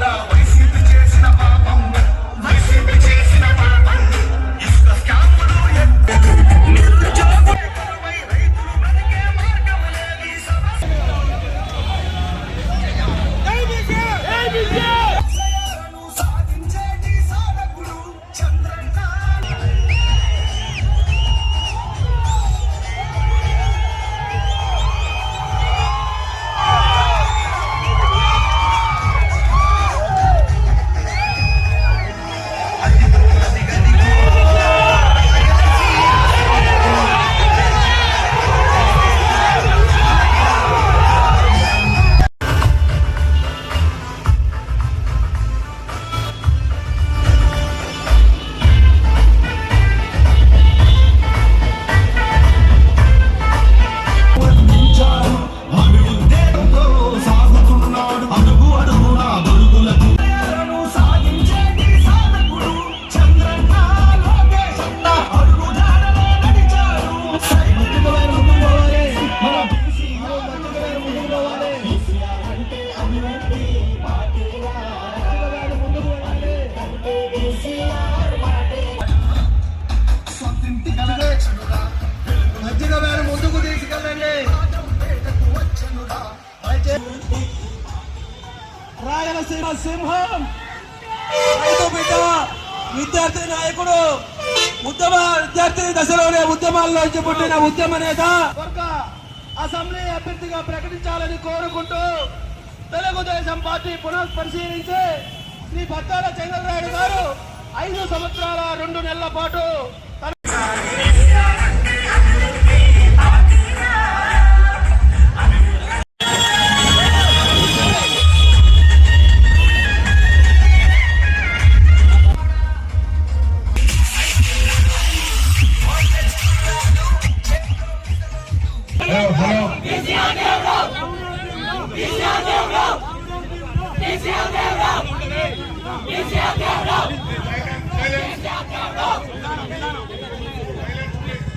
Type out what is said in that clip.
Love. Rayalaseema సింహం. రైతు బిడ్డ విద్యార్థి నాయకుడు ఉద్యమ విద్యార్థి దశలోనే ఉద్యమాల్లోంచి పుట్టిన ఉద్యమ నేత. అసెంబ్లీ అభ్యర్థిగా ప్రకటించాలని కోరుకుంటూ తెలుగుదేశం పార్టీ పునఃపరిశీలించి శ్రీ భత్తాల చంద్రరాయుడు గారు ఐదు సంవత్సరాల రెండు నెలల పాటు Deus, Deus, Deus, Deus, Deus, Deus, Deus, Deus,